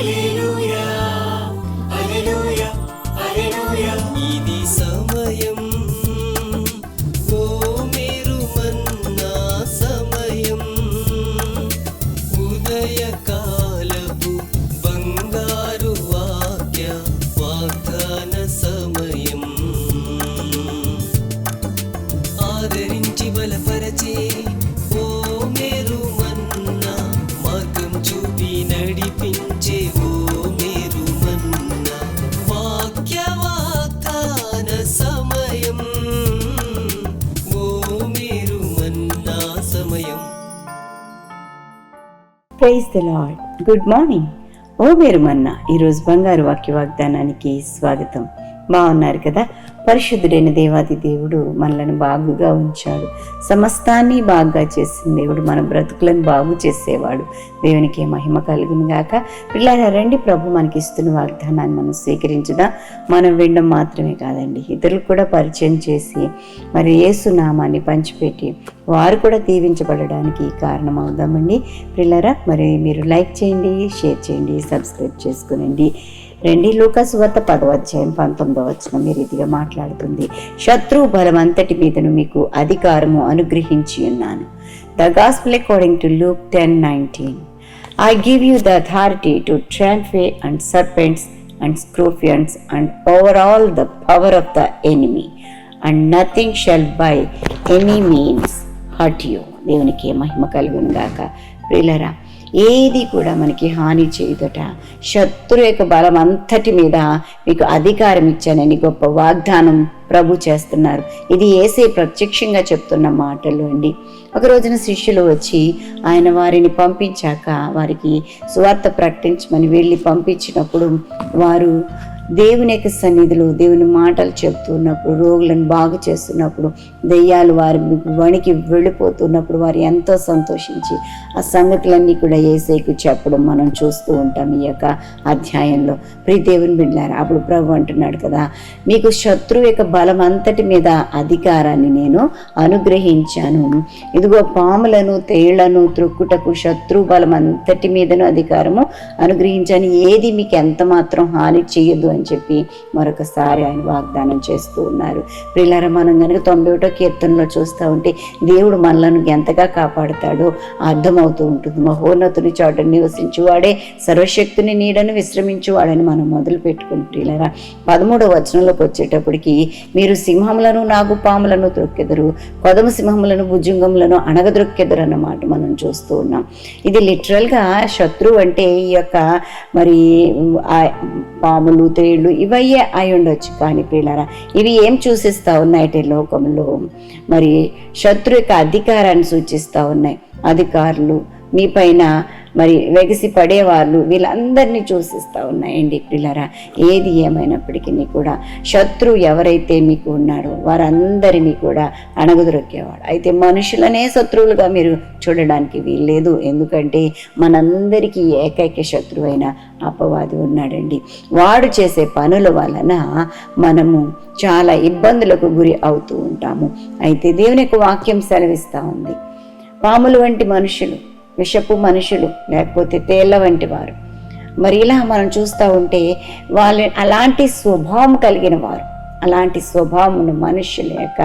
一路。praise the Lord good morning. ఓ మీరు మన్న ఈరోజు బంగారు వాక్య వాగ్దానానికి స్వాగతం. బాగున్నారు కదా? పరిశుద్ధుడైన దేవాది దేవుడు మనలను బాగుగా ఉంచాడు. సమస్తాన్ని బాగా చేసిన దేవుడు మన బ్రతుకులను బాగు చేసేవాడు. దేవునికి మహిమ కలుగును గాక. పిల్లల రండి ప్రభు మనకి ఇస్తున్న వాగ్దానాన్ని మనం స్వీకరించుదా. మనం వినడం మాత్రమే కాదండి ఇతరులు కూడా పరిచయం చేసి మరి ఏసునామాన్ని పంచిపెట్టి వారు కూడా దీవించబడడానికి కారణం అవుదామండి. పిల్లరా మరి మీరు లైక్ చేయండి షేర్ చేయండి సబ్స్క్రైబ్ చేసుకునండి. రెండి లూకాసు వద్ద పదవ పంతొమ్మిదవ వచ్చిన మీరు ఇదిగా మాట్లాడుతుంది. శత్రు బలం అంతటి మీదను మీకు అధికారము అనుగ్రహించి ఉన్నాను. The gospel according to Luke ten nineteen I give you the authority to trample and serpents and scorpions and over all the power of the enemy and nothing shall by any means hurt you దేవునికి మహిమ కలుగును గాక. ప్రియులరా ఏది కూడా మనకి హాని చేయదట. శత్రు యొక్క బలం అంతటి మీద మీకు అధికారం ఇచ్చానని గొప్ప వాగ్దానం ప్రభు చేస్తున్నారు. ఇది ఏసే ప్రత్యక్షంగా చెప్తున్న మాటలు అండి. ఒక రోజున శిష్యులు వచ్చి ఆయన వారిని పంపించాక వారికి సువార్త ప్రకటించమని వెళ్ళి పంపించినప్పుడు వారు దేవుని యొక్క సన్నిధిలో దేవుని మాటలు చెప్తున్నప్పుడు రోగులను బాగు చేస్తున్నప్పుడు దెయ్యాలు వారి వణికి వెళ్ళిపోతున్నప్పుడు వారు ఎంతో సంతోషించి ఆ సంగతులన్నీ కూడా ఏసైకు చెప్పడం మనం చూస్తూ ఉంటాం ఈ యొక్క అధ్యాయంలో. ప్రీ దేవుని బిడ్డారు అప్పుడు ప్రభు అంటున్నాడు కదా మీకు శత్రువు యొక్క బలం అంతటి మీద అధికారాన్ని నేను అనుగ్రహించాను. ఇదిగో పాములను తేళ్ళను త్రొక్కుటకు శత్రు బలం అంతటి మీదను అధికారము అనుగ్రహించాను. ఏది మీకు ఎంత మాత్రం హాని చేయదు అని చెప్పి మరొకసారి ఆయన వాగ్దానం చేస్తూ ఉన్నారు. ప్రిల్లర మనం కనుక తొంభై ఒకటో కీర్తనలో చూస్తూ ఉంటే దేవుడు మనలను ఎంతగా కాపాడుతాడో అర్థమవుతూ ఉంటుంది. మహోన్నతుని చోట నివసించువాడే సర్వశక్తిని నీడను విశ్రమించువాడని మనం మొదలు పెట్టుకుని ప్రిల్లరా పదమూడవ వచనంలోకి వచ్చేటప్పటికి మీరు సింహములను నాగుపాములను త్రొక్కెదరు కొదమ సింహములను భుజంగములను అణగద్రొక్కెదరు అన్నమాట మనం చూస్తూ ఉన్నాం. ఇది లిటరల్గా శత్రువు అంటే ఈ యొక్క మరి పాములు స్త్రీలు ఇవయ్యే అయి ఉండొచ్చు. కానీ పిల్లరా ఇవి ఏం చూసిస్తా ఉన్నాయి? లోకంలో మరి శత్రు యొక్క అధికారాన్ని సూచిస్తూ ఉన్నాయి. అధికారులు మీ పైన మరి వెగిసి పడేవాళ్ళు వీళ్ళందరినీ చూసిస్తూ ఉన్నాయండి పిల్లరా ఏది ఏమైనప్పటికీ కూడా శత్రువు ఎవరైతే మీకు ఉన్నాడో వారందరినీ కూడా అణగదొక్కేవాడు అయితే మనుషులనే శత్రువులుగా మీరు చూడడానికి వీల్లేదు. ఎందుకంటే మనందరికీ ఏకైక శత్రువు అయిన అపవాది ఉన్నాడండి. వాడు చేసే పనుల వలన మనము చాలా ఇబ్బందులకు గురి అవుతూ ఉంటాము. అయితే దేవుని యొక్క వాక్యం సెలవిస్తూ ఉంది. పాములు వంటి మనుషులు విషపు మనుషులు లేకపోతే తేళ్ళ వంటి వారు. మరి ఇలా మనం చూస్తూ ఉంటే వాళ్ళ అలాంటి స్వభావం కలిగిన వారు. అలాంటి స్వభావం ఉన్న మనుషుల యొక్క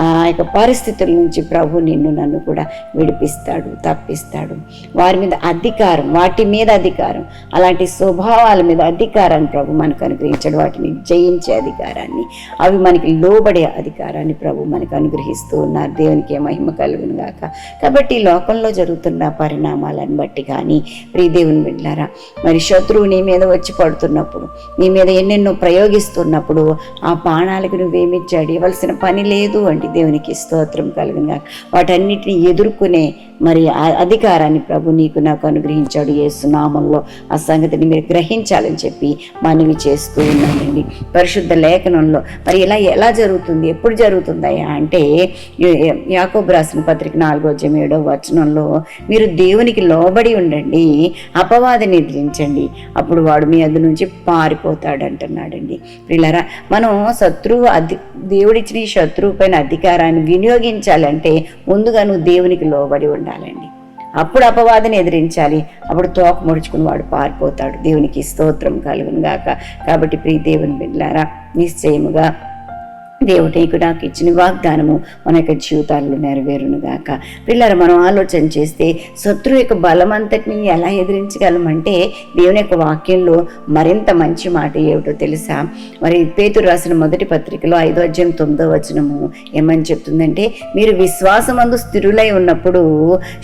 ఆ యొక్క పరిస్థితుల నుంచి ప్రభు నిన్ను నన్ను కూడా విడిపిస్తాడు తప్పిస్తాడు. వారి మీద అధికారం వాటి మీద అధికారం అలాంటి స్వభావాల మీద అధికారాన్ని ప్రభు మనకు అనుగ్రహించాడు. వాటిని జయించే అధికారాన్ని అవి మనకి లోబడే అధికారాన్ని ప్రభు మనకు అనుగ్రహిస్తూ ఉన్నారు. దేవునికి మహిమ కలుగును గాక. కాబట్టి లోకంలో జరుగుతున్న పరిణామాలను బట్టి కానీ ప్రియ వెళ్ళారా మరి శత్రువు నీ మీద వచ్చి పడుతున్నప్పుడు నీ మీద ఎన్నెన్నో ప్రయోగిస్తున్నప్పుడు ఆ బాణాలకు నువ్వేమి జడియవలసిన పని లేదు అంటే దేవునికి స్తోత్రం కలిగిన వాటన్నిటిని ఎదుర్కొనే మరి ఆ అధికారాన్ని ప్రభు నీకు నాకు అనుగ్రహించాడు ఏసునామంలో ఆ సంగతిని మీరు గ్రహించాలని చెప్పి మనవి చేస్తూ ఉన్నానండి పరిశుద్ధ లేఖనంలో మరి ఇలా ఎలా జరుగుతుంది ఎప్పుడు జరుగుతుందయ్యా అంటే యాకోబు రాసిన పత్రిక నాలుగో ఏడో వచనంలో మీరు దేవునికి లోబడి ఉండండి అపవాదిని ఎదిరించండి అప్పుడు వాడు మీ అందు నుంచి పారిపోతాడు అంటున్నాడండి పిల్లరా మనం శత్రువు అధి దేవుడిచ్చిన శత్రువు పైన అధికారాన్ని వినియోగించాలంటే ముందుగా నువ్వు దేవునికి లోబడి ఉండాలండి. అప్పుడు అపవాదిని ఎదిరించాలి. అప్పుడు తోక ముడుచుకుని వాడు పారిపోతాడు. దేవునికి స్తోత్రం కలుగునుగాక కాబట్టి ప్రియ దేవుని బిడ్డారా నిశ్చయముగా దేవుడు నీకు నాకు ఇచ్చిన వాగ్దానము మన యొక్క జీవితాల్లో నెరవేరునుగాక పిల్లలు మనం ఆలోచన చేస్తే శత్రువు యొక్క బలం అంతటిని ఎలా ఎదిరించగలమంటే దేవుని యొక్క వాక్యంలో మరింత మంచి మాట ఏమిటో తెలుసా? మరి పేతురు రాసిన మొదటి పత్రికలో ఐదో అధ్యాయం తొమ్మిదో వచనము ఏమని చెప్తుందంటే మీరు విశ్వాసమందు స్థిరులై ఉన్నప్పుడు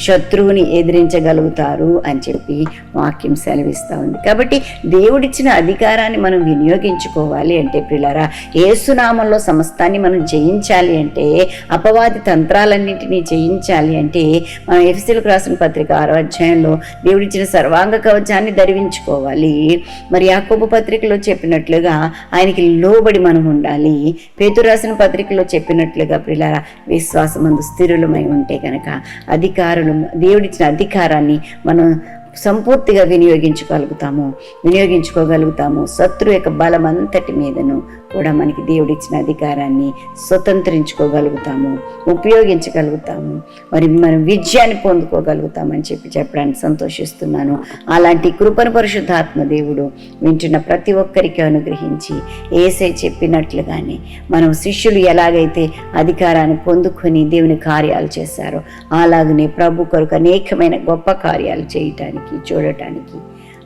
శత్రువుని ఎదిరించగలుగుతారు అని చెప్పి వాక్యం సెలవిస్తూ ఉంది. కాబట్టి దేవుడిచ్చిన అధికారాన్ని మనం వినియోగించుకోవాలి అంటే పిల్లరా ఏసునామంలో సమస్తాన్ని మనం జయించాలి అంటే అపవాది తంత్రాలన్నింటినీ జయించాలి అంటే మనం ఎఫ్సీలకు రాసిన పత్రిక ఆరో అధ్యాయంలో దేవుడిచ్చిన సర్వాంగ కవచాన్ని ధరించుకోవాలి. మరి యాకోబు పత్రికలో చెప్పినట్లుగా ఆయనకి లోబడి మనం ఉండాలి. పేతు రాసిన పత్రికలో చెప్పినట్లుగా పిల్లల విశ్వాసమందు స్థిరులమై ఉంటే కనుక అధికారులు దేవుడిచ్చిన అధికారాన్ని మనం సంపూర్తిగా వినియోగించుకోగలుగుతాము. వినియోగించుకోగలుగుతాము. శత్రు యొక్క బలం అంతటి మీదను కూడా మనకి దేవుడిచ్చిన అధికారాన్ని స్వతంత్రించుకోగలుగుతాము ఉపయోగించగలుగుతాము. మరి మనం విజయాన్ని పొందుకోగలుగుతామని చెప్పి చెప్పడానికి సంతోషిస్తున్నాను. అలాంటి కృపను పరిశుద్ధాత్మ దేవుడు వింటున్న ప్రతి ఒక్కరికి అనుగ్రహించి ఏసై చెప్పినట్లుగానే మనం శిష్యులు ఎలాగైతే అధికారాన్ని పొందుకొని దేవుని కార్యాలు చేశారో అలాగనే ప్రభు కొరకు అనేకమైన గొప్ప కార్యాలు చేయటానికి చూడటానికి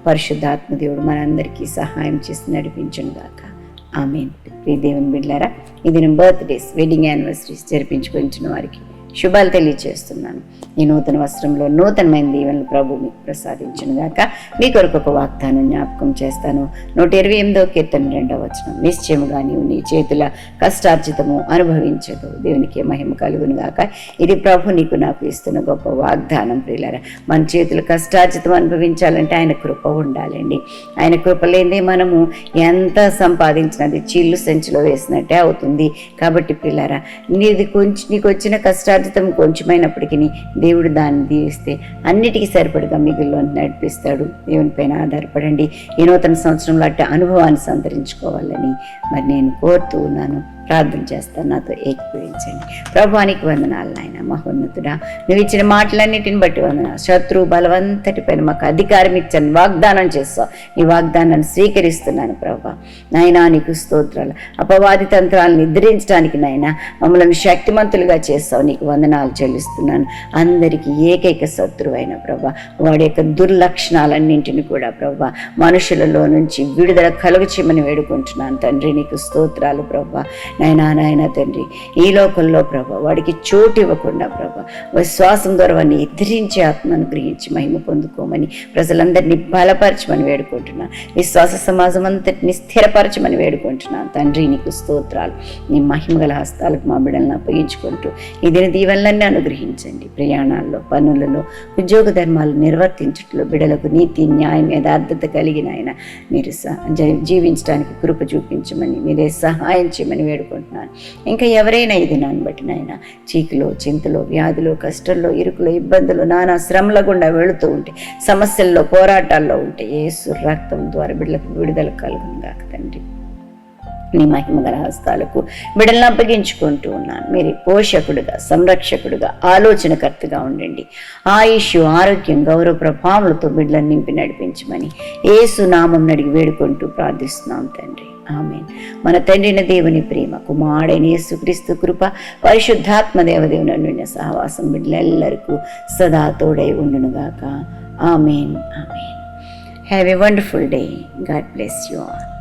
పరిశుద్ధాత్మ దేవుడు మనందరికీ సహాయం చేసి నడిపించను ఆమె ఆమెన్. ప్రియ దేవుని బిడ్డారా ఇది నేను బర్త్డేస్ వెడ్డింగ్ యానివర్సరీస్ జరిపించుకొంచిన వారికి. శుభాలు తెలియజేస్తున్నాను. ఈ నూతన వస్త్రంలో నూతనమైన దీవెనలు ప్రభు మీకు ప్రసాదించిన గాక మీ కొరకు ఒక వాగ్దానం జ్ఞాపకం చేస్తాను. నూట ఇరవై ఎనిమిదో కీర్తన రెండవ వచనం. నిశ్చయముగా నీవు నీ చేతుల కష్టార్జితము అనుభవించదు. దేవునికి మహిమ కలుగును గాక ఇది ప్రభు నీకు నాకు ఇస్తున్న గొప్ప వాగ్దానం ప్రియులరా. మన చేతుల కష్టార్జితం అనుభవించాలంటే ఆయన కృప ఉండాలండి. ఆయన కృప లేదే మనము ఎంత సంపాదించినది చిల్లు సంచిలో వేసినట్టే అవుతుంది. కాబట్టి పిల్లరా నీది కొంచెం నీకు వచ్చిన కష్టార్జితం కొంచెమైనప్పటికీ దేవుడు దాన్ని దీవిస్తే అన్నిటికీ సరిపడగా మిగిలిలో నడిపిస్తాడు. దేవుని పైన ఆధారపడండి. ఈ నూతన సంవత్సరంలో అట్టే అనుభవాన్ని సంతరించుకోవాలని మరి నేను కోరుతూ ఉన్నాను. ప్రార్థన చేస్తాను. నాతో ఏకీభవించండి. ప్రభానికి వందనాలు నాయన మహోన్నతుడా. నువ్వు ఇచ్చిన మాటలన్నిటిని బట్టి వందన శత్రు బలవంతటి పైన మాకు అధికారం ఇచ్చాను వాగ్దానం చేస్తావు. నీ వాగ్దానాన్ని స్వీకరిస్తున్నాను ప్రభా. నాయనా నీకు స్తోత్రాలు. అపవాది తంత్రాలను నిద్రించడానికి నాయన మమ్మల్ని శక్తిమంతులుగా చేస్తావు. నీకు వందనాలు చెల్లిస్తున్నాను. అందరికీ ఏకైక శత్రువైన ప్రభా. వాడి యొక్క దుర్లక్షణాలన్నింటిని కూడా ప్రభా మనుషులలో నుంచి విడుదల కలుగు చేయమని వేడుకుంటున్నాను. తండ్రి నీకు స్తోత్రాలు ప్రభా. నాయనా నాయన తండ్రి ఈ లోకంలో ప్రభ వాడికి చోటు ఇవ్వకుండా ప్రభ విశ్వాసం ద్వారా వాడిని ఎదిరించి ఆత్మను గ్రహించి మహిమ పొందుకోమని ప్రజలందరినీ బలపరచమని వేడుకుంటున్నాను విశ్వాస సమాజం అంతటిని స్థిరపరచమని వేడుకుంటున్నాను తండ్రి నీకు స్తోత్రాలు. నీ మహిమగల హస్తాలకు మా బిడ్డలను అప్పగించుకుంటూ ఈ దిన దీవెనలన్నీ అనుగ్రహించండి. ప్రయాణాల్లో పనులలో ఉద్యోగ ధర్మాలు నిర్వర్తించట్లో బిడలకు నీతి న్యాయం యథార్థత కలిగిన ఆయన. మీరు జీవించడానికి కృప చూపించమని మీరే సహాయం చేయమని వేడుకుంటున్నాను ఇంకా ఎవరైనా ఇది నన్ను బట్టి నాయన చీకులో చింతలో వ్యాధులు కష్టంలో ఇరుకులో ఇబ్బందులు నానా శ్రమల గుండా వెళుతూ ఉంటే సమస్యల్లో పోరాటాల్లో ఉంటే ఏసు రక్తం ద్వారా బిడ్డలకు విడుదల కలుగును గాక తండ్రి. నీ మహిమగల హస్తాలకు బిడ్డలను అప్పగించుకుంటూ ఉన్నాను. మీరు పోషకుడుగా సంరక్షకుడుగా ఆలోచనకర్తగా ఉండండి. ఆయుష్ ఆరోగ్యం గౌరవ ప్రభావాలతో బిడ్డలను నింపి నడిపించమని ఏసు నామం నడిగి వేడుకుంటూ ప్రార్థిస్తున్నాం తండ్రి. ఆమె మన తండ్రిన దేవుని ప్రేమ కుమారుడైన యేసుక్రీస్తు కృప పరిశుద్ధాత్మ దేవదేవుని నుండి సహవాసం బిడ్డలెల్లరికూ సదా తోడై ఉండునుగాక. Amen. Amen. Have a wonderful day God bless you all